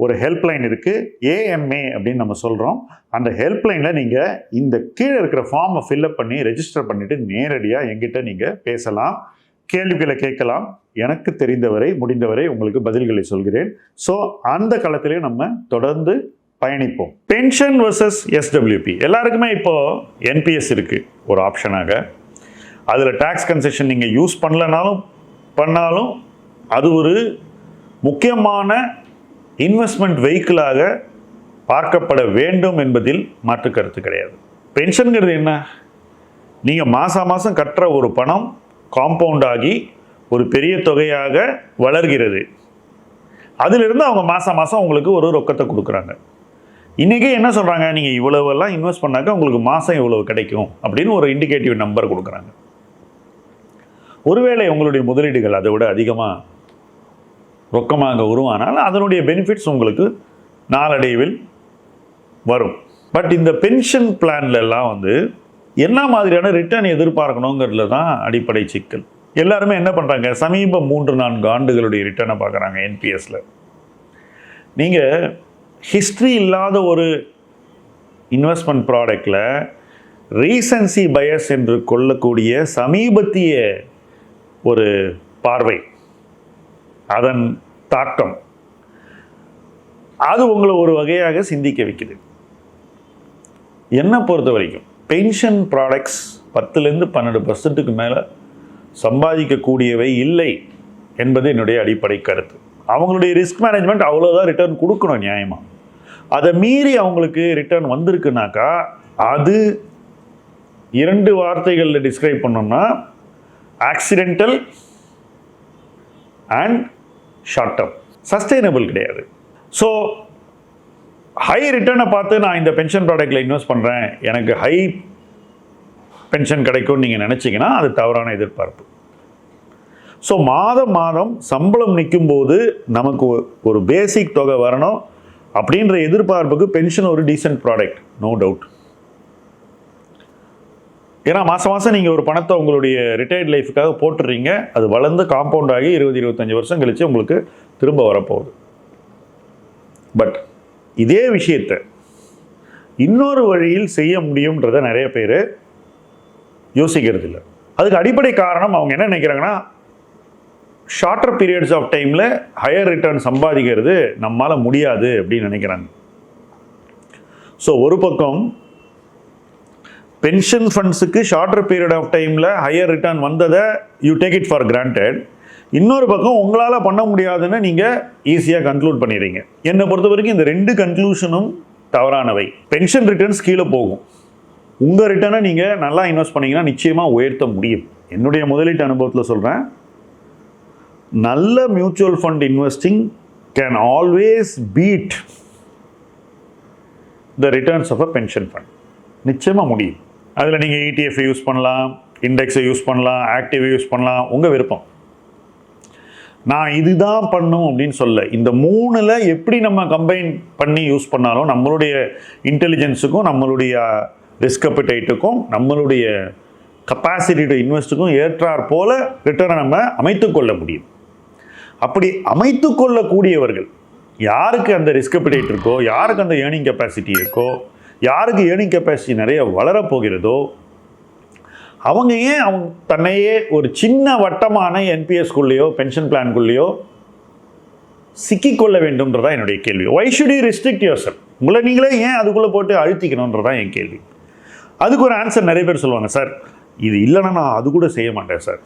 ஒரு ஹெல்ப்லைன் இருக்குது ஏஎம்ஏ அப்படின்னு நம்ம சொல்கிறோம் அந்த ஹெல்ப்லைனில் நீங்கள் இந்த கீழே இருக்கிற ஃபார்மை ஃபில்அப் பண்ணி ரெஜிஸ்டர் பண்ணிவிட்டு நேரடியாக எங்கிட்ட நீங்கள் பேசலாம் கேள்விகளை கேட்கலாம். எனக்கு தெரிந்தவரை முடிந்தவரை உங்களுக்கு பதில்களை சொல்கிறேன். ஸோ அந்த காலத்திலே நம்ம தொடர்ந்து பயணிப்போம். பென்ஷன் வர்சஸ் எஸ்டபிள்யூபி எல்லாருக்குமே இப்போது என்பிஎஸ் இருக்குது ஒரு ஆப்ஷனாக அதில் டேக்ஸ் கன்செஷன் நீங்கள் யூஸ் பண்ணலனாலும் பண்ணாலும் அது ஒரு முக்கியமான இன்வெஸ்ட்மெண்ட் வெஹிக்கிளாக பார்க்கப்பட வேண்டும் என்பதில் மாற்று கருத்து கிடையாது. பென்ஷனுங்கிறது என்ன? நீங்கள் மாதம் மாதம் கட்டுற ஒரு பணம் காம்பவுண்ட் ஆகி ஒரு பெரிய தொகையாக வளர்கிறது. அதிலிருந்து அவங்க மாதம் மாதம் உங்களுக்கு ஒரு ரொக்கத்தை கொடுக்குறாங்க. இன்றைக்கி என்ன சொல்கிறாங்க நீங்கள் இவ்வளவெல்லாம் இன்வெஸ்ட் பண்ணாக்க உங்களுக்கு மாதம் இவ்வளவு கிடைக்கும் அப்படின்னு ஒரு இண்டிகேட்டிவ் நம்பர் கொடுக்குறாங்க. ஒருவேளை உங்களுடைய முதலீடுகள் அதை விட அதிகமாக ரொக்கமாக உருவானால் அதனுடைய பெனிஃபிட்ஸ் உங்களுக்கு நாளடைவில் வரும். பட் இந்த பென்ஷன் பிளான்ல எல்லாம் வந்து என்ன மாதிரியான ரிட்டர்ன் எதிர்பார்க்கணுங்கிறதுல தான் அடிப்படை சிக்கல். எல்லாருமே என்ன பண்ணுறாங்க சமீப மூன்று நான்கு ஆண்டுகளுடைய ரிட்டர்னை பார்க்குறாங்க என்பிஎஸில் நீங்கள் ஹிஸ்ட்ரி இல்லாத ஒரு இன்வெஸ்ட்மெண்ட் ப்ராடக்டில் ரீசன்சி பயஸ் என்று கொள்ளக்கூடிய சமீபத்திய ஒரு பார்வை. அதன் தாக்கம். அது உங்களை ஒரு வகையாக சிந்திக்க வைக்குது. என்னை பொறுத்த வரைக்கும் பென்ஷன் ப்ராடக்ட்ஸ் பத்துலேருந்து பன்னெண்டு பர்சன்ட்டுக்கு மேலே சம்பாதிக்கக்கூடியவை இல்லை என்பது என்னுடைய அடிப்படை கருத்து. அவங்களுடைய ரிஸ்க் மேனேஜ்மெண்ட் அவ்வளோதான் ரிட்டர்ன் கொடுக்கணும் நியாயமாக அதை மீறி அவங்களுக்கு ரிட்டர்ன் வந்திருக்குனாக்கா அது இரண்டு வார்த்தைகளில் டிஸ்கிரைப் பண்ணோம்னா accidental and short term sustainable கிடையாது. ஸோ ஹை ரிட்டர்னை பார்த்து நான் இந்த பென்ஷன் ப்ராடக்டில் இன்வெஸ்ட் பண்ணுறேன் எனக்கு ஹை பென்ஷன் கிடைக்கும்னு நீங்கள் நினச்சிங்கன்னா அது தவறான எதிர்பார்ப்பு. ஸோ மாதம் மாதம் சம்பளம் நிற்கும் போது நமக்கு ஒரு பேசிக் தொகை வரணும். அப்படின்ற எதிர்பார்ப்புக்கு பென்ஷன் ஒரு டீசென்ட் ப்ராடக்ட் நோ டவுட் ஏன்னா மாதம் மாதம் நீங்கள் ஒரு பணத்தை உங்களுடைய ரிட்டையர்ட் லைஃபுக்காக போட்டுறீங்க. அது வளர்ந்து காம்பவுண்ட் ஆகி இருபது இருபத்தஞ்சி வருஷம் கழித்து உங்களுக்கு திரும்ப வரப்போகுது. பட் இதே விஷயத்தை இன்னொரு வழியில் செய்ய முடியுன்றத நிறைய பேர் யோசிக்கிறது இல்லை. அதுக்கு அடிப்படை காரணம் அவங்க என்ன நினைக்கிறாங்கன்னா ஷார்ட்டர் பீரியட்ஸ் ஆஃப் டைமில் ஹையர் ரிட்டர்ன் சம்பாதிக்கிறது நம்மால் முடியாது அப்படின்னு நினைக்கிறாங்க. ஸோ ஒரு பக்கம் பென்ஷன் ஃபண்ட்ஸுக்கு ஷார்ட்டர் பீரியட் ஆஃப் டைமில் ஹையர் ரிட்டர்ன் வந்ததை you take it for granted இன்னொரு பக்கம் உங்களால் பண்ண முடியாதுன்னு நீங்கள் ஈஸியாக கன்க்ளூட் பண்ணிடுறீங்க. என்னை பொறுத்த வரைக்கும் இந்த ரெண்டு கன்க்ளூஷனும் தவறானவை. பென்ஷன் ரிட்டர்ன்ஸ் கீழே போகும். உங்கள் ரிட்டர்னை நீங்கள் நல்லா இன்வெஸ்ட் பண்ணீங்கன்னா நிச்சயமாக உயர்த்த முடியும். என்னுடைய முதலீட்டு அனுபவத்தில் சொல்கிறேன் நல்ல mutual fund investing can always beat the returns of a pension fund நிச்சயமாக முடியும். அதில் நீங்கள் இடிஎஃப் யூஸ் பண்ணலாம் இண்டெக்ஸை யூஸ் பண்ணலாம் ஆக்டிவை யூஸ் பண்ணலாம் உங்கள் விருப்பம். நான் இதுதான் பண்ணும் அப்படின்னு சொல்ல இந்த மூணில் எப்படி நம்ம கம்பைன் பண்ணி யூஸ் பண்ணாலும் நம்மளுடைய இன்டெலிஜென்ஸுக்கும் நம்மளுடைய ரிஸ்க் அப்பிடைட்டுக்கும் நம்மளுடைய கப்பாசிட்டி டு இன்வெஸ்ட்டுக்கும் ஏற்றாற் போல ரிட்டர்னை நம்ம அமைத்து கொள்ள முடியும். அப்படி அமைத்து கொள்ளக்கூடியவர்கள் யாருக்கு அந்த ரிஸ்க் அப்பிடைட் இருக்கோ யாருக்கு அந்த ஏர்னிங் கெப்பாசிட்டி இருக்கோ யாருக்கு ஏர்னிங் கெப்பாசிட்டி நிறைய வளரப்போகிறதோ அவங்க ஏன் அவங்க தன்னையே ஒரு சின்ன வட்டமான என்பிஎஸ்குள்ளேயோ பென்ஷன் பிளான்குள்ளேயோ சிக்கிக்கொள்ள வேண்டும்ன்றதா என்னுடைய கேள்வி. Why should you restrict yourself உங்களை நீங்களே ஏன் அதுக்குள்ளே போட்டு அழுத்திக்கணுன்றதான் என் கேள்வி. அதுக்கு ஒரு ஆன்சர் நிறைய பேர் சொல்லுவாங்க சார் இது இல்லைன்னா நான் அது கூட செய்ய மாட்டேன் சார்.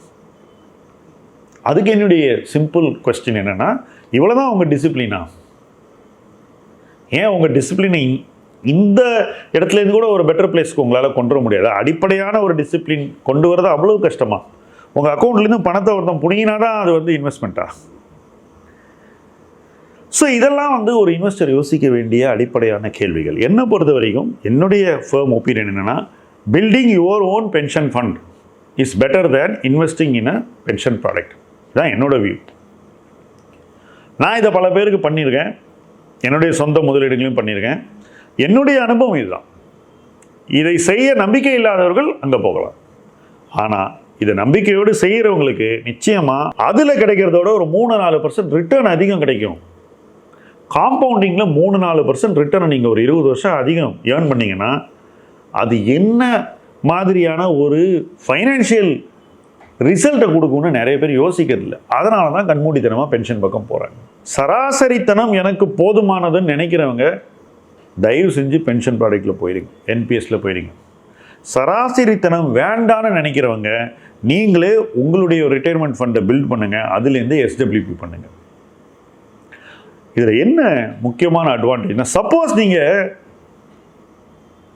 அதுக்கு என்னுடைய சிம்பிள் கொஸ்டின் என்னென்னா இவ்வளோ தான் உங்கள் டிசிப்ளினா ஏன் உங்கள் டிசிப்ளினை இந்த இடத்துலேருந்து கூட ஒரு பெட்டர் பிளேஸ்க்கு உங்களால் கொண்டு வர முடியாது. அடிப்படையான ஒரு டிசிப்ளின் கொண்டு வரது அவ்வளோ கஷ்டமா? உங்கள் அக்கௌண்ட்லேருந்து பணத்தை ஒருத்தன் புனிங்கினா தான் அது வந்து இன்வெஸ்ட்மெண்ட்டா ஸோ இதெல்லாம் வந்து ஒரு இன்வெஸ்டர் யோசிக்க வேண்டிய அடிப்படையான கேள்விகள். என்னை பொறுத்த வரைக்கும் என்னுடைய ஃபேம் ஒப்பீனியன் என்னென்னா building your own pension fund is better than investing in a pension product இதுதான் என்னோட வியூ நான் இதை பல பேருக்கு பண்ணியிருக்கேன். என்னுடைய சொந்த முதலீடுகளையும் பண்ணியிருக்கேன். என்னுடைய அனுபவம் இதுதான். இதை செய்ய நம்பிக்கை இல்லாதவர்கள் அங்கே போகலாம். ஆனால் இதை நம்பிக்கையோடு செய்கிறவங்களுக்கு நிச்சயமாக அதில் கிடைக்கிறதோட ஒரு மூணு நாலு பர்சன்ட் ரிட்டர்ன் அதிகம் கிடைக்கும். காம்பவுண்டிங்கில் மூணு நாலு பர்சன்ட் ரிட்டர்னை நீங்கள் ஒரு இருபது வருஷம் அதிகம் ஏர்ன் பண்ணிங்கன்னா அது என்ன மாதிரியான ஒரு ஃபைனான்ஷியல் ரிசல்ட்டை கொடுக்கும்னு நிறைய பேர் யோசிக்கிறதில்ல அதனால தான் கண்மூடித்தனமாக பென்ஷன் பக்கம் போகிறாங்க சராசரித்தனம் எனக்கு போதுமானதுன்னு நினைக்கிறவங்க தயவு செஞ்சு பென்ஷன் ப்ராடக்ட்டில் போயிடுங்க என்பிஎஸ்சில் போயிடுங்க. சராசரித்தனம் வேண்டான்னு நினைக்கிறவங்க நீங்களே உங்களுடைய ரிட்டையர்மெண்ட் ஃபண்டை பில்ட் பண்ணுங்கள் அதுலேருந்து எஸ்டபிள்யூபி பண்ணுங்கள் இதில் என்ன முக்கியமான அட்வான்டேஜ்னா சப்போஸ் நீங்கள்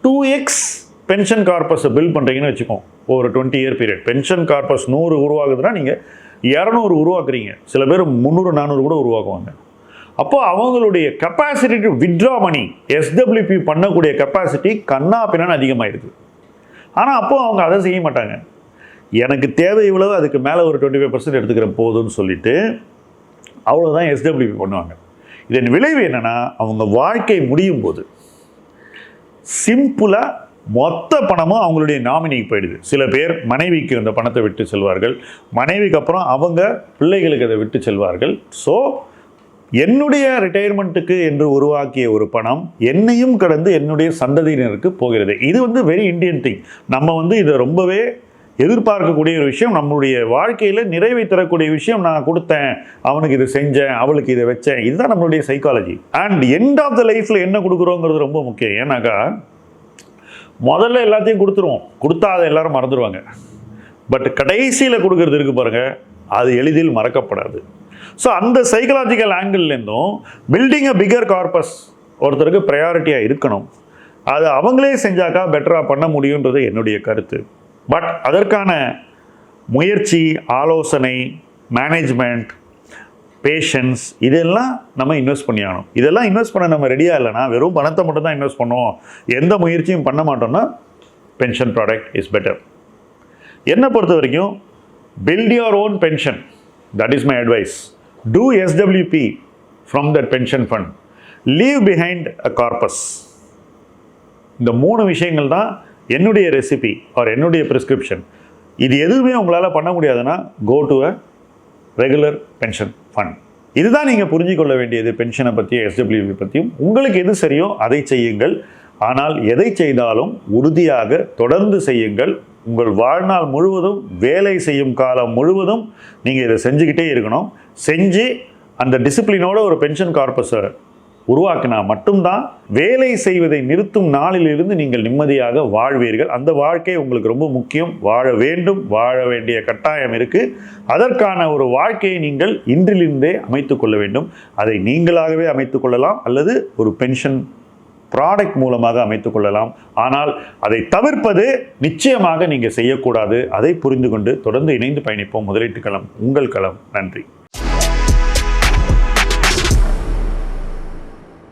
டூ எக்ஸ் பென்ஷன் கார்பஸை பில் பண்ணுறீங்கன்னு வச்சுக்கோம் ஒரு twenty year period pension corpus நூறு உருவாகுதுன்னா நீங்கள் இரநூறு உருவாக்குறீங்க. சில பேர் முந்நூறு நானூறு கூட உருவாக்குவாங்க. அப்போ அவங்களுடைய capacity to withdraw money SWP பண்ணக்கூடிய கெப்பாசிட்டி கண்ணா பின்னான்னு அதிகமாகிடுது ஆனால் அப்போ அவங்க அதை செய்ய மாட்டாங்க. எனக்கு தேவை இவ்வளவு அதுக்கு மேலே ஒரு டுவெண்ட்டி ஃபைவ் பர்சன்ட் எடுத்துக்கிற போதும்னு சொல்லிட்டு அவ்வளோதான் எஸ்டபிள்யூபி பண்ணுவாங்க. இதன் விளைவு என்னென்னா அவங்க வாழ்க்கை முடியும் போது சிம்பிளாக மொத்த பணமும் அவங்களுடைய நாமினிக்கு போயிடுது. சில பேர் மனைவிக்கு அந்த பணத்தை விட்டு செல்வார்கள். மனைவிக்கு அப்புறம் அவங்க பிள்ளைகளுக்கு அதை விட்டு செல்வார்கள். ஸோ என்னுடைய ரிட்டையர்மெண்ட்டுக்கு என்று உருவாக்கிய ஒரு பணம் என்னையும் கடந்து என்னுடைய சந்ததியினருக்கு போகிறது. இது வந்து வெரி இண்டியன் திங் நம்ம வந்து இதை ரொம்பவே எதிர்பார்க்கக்கூடிய ஒரு விஷயம். நம்மளுடைய வாழ்க்கையில் நிறைவை தரக்கூடிய விஷயம் நான் கொடுத்தேன். அவனுக்கு இதை செஞ்சேன் அவளுக்கு இதை வச்சேன். இதுதான் நம்மளுடைய psychology and end of the லைஃப்பில் என்ன கொடுக்குறோங்கிறது ரொம்ப முக்கியம். ஏன்னாக்கா முதல்ல எல்லாத்தையும் கொடுத்துருவோம். கொடுத்தா அதை எல்லாரும் மறந்துடுவாங்க பட் கடைசியில் கொடுக்கறது இருக்கு பாருங்கள் அது எளிதில் மறக்கப்படாது. ஸோ அந்த சைக்கலாஜிக்கல் ஆங்கிள்லேருந்தும் பில்டிங் அ பிகர் கார்பஸ் ஒருத்தருக்கு ப்ரையாரிட்டியாக இருக்கணும். அது அவங்களே செஞ்சாக்கா பெட்டராக பண்ண முடியுன்றது என்னுடைய கருத்து. பட் அதற்கான முயற்சி ஆலோசனை மேனேஜ்மெண்ட் பேஷன்ஸ் இதெல்லாம் நம்ம இன்வெஸ்ட் பண்ணி ஆகணும் இதெல்லாம் இன்வெஸ்ட் பண்ண நம்ம ரெடியாக இல்லைனா வெறும் பணத்தை மட்டும் தான் இன்வெஸ்ட் பண்ணுவோம். எந்த முயற்சியும் பண்ண மாட்டோம்னா பென்ஷன் ப்ராடக்ட் இஸ் பெட்டர் என்னை பொறுத்த வரைக்கும் build your own pension that is my advice do SWP from that pension fund leave behind a corpus இந்த மூணு விஷயங்கள் தான் என்னுடைய ரெசிபி ஆர் என்னுடைய ப்ரிஸ்கிரிப்ஷன் இது எதுவுமே உங்களால் பண்ண முடியாதுன்னா go to a regular pension fund இதுதான் நீங்கள் புரிஞ்சிக்கொள்ள வேண்டியது பென்ஷனை பற்றியும் எஸ்டபிள்யூபி பற்றியும் உங்களுக்கு எது சரியோ அதை செய்யுங்கள். ஆனால் எதை செய்தாலும் உறுதியாக தொடர்ந்து செய்யுங்கள். உங்கள் வாழ்நாள் முழுவதும் வேலை செய்யும் காலம் முழுவதும் நீங்கள் இதை செஞ்சுக்கிட்டே இருக்கணும். செஞ்சு அந்த டிசிப்ளினோட ஒரு பென்ஷன் கார்பஸை உருவாக்கினா மட்டும்தான் வேலை செய்வதை நிறுத்தும் நாளிலிருந்து நீங்கள் நிம்மதியாக வாழ்வீர்கள். அந்த வாழ்க்கை உங்களுக்கு ரொம்ப முக்கியம். வாழ வேண்டும். வாழ வேண்டிய கட்டாயம் இருக்குது அதற்கான ஒரு வாழ்க்கையை நீங்கள் இன்றிலிருந்தே அமைத்து கொள்ள வேண்டும். அதை நீங்களாகவே அமைத்து கொள்ளலாம். அல்லது ஒரு பென்ஷன் ப்ராடக்ட் மூலமாக அமைத்துக்கொள்ளலாம் ஆனால் அதை தவிர்ப்பது நிச்சயமாக நீங்கள் செய்யக்கூடாது. அதை புரிந்து கொண்டு தொடர்ந்து இணைந்து பயணிப்போம். முதலீட்டு களம். உங்கள் களம். நன்றி.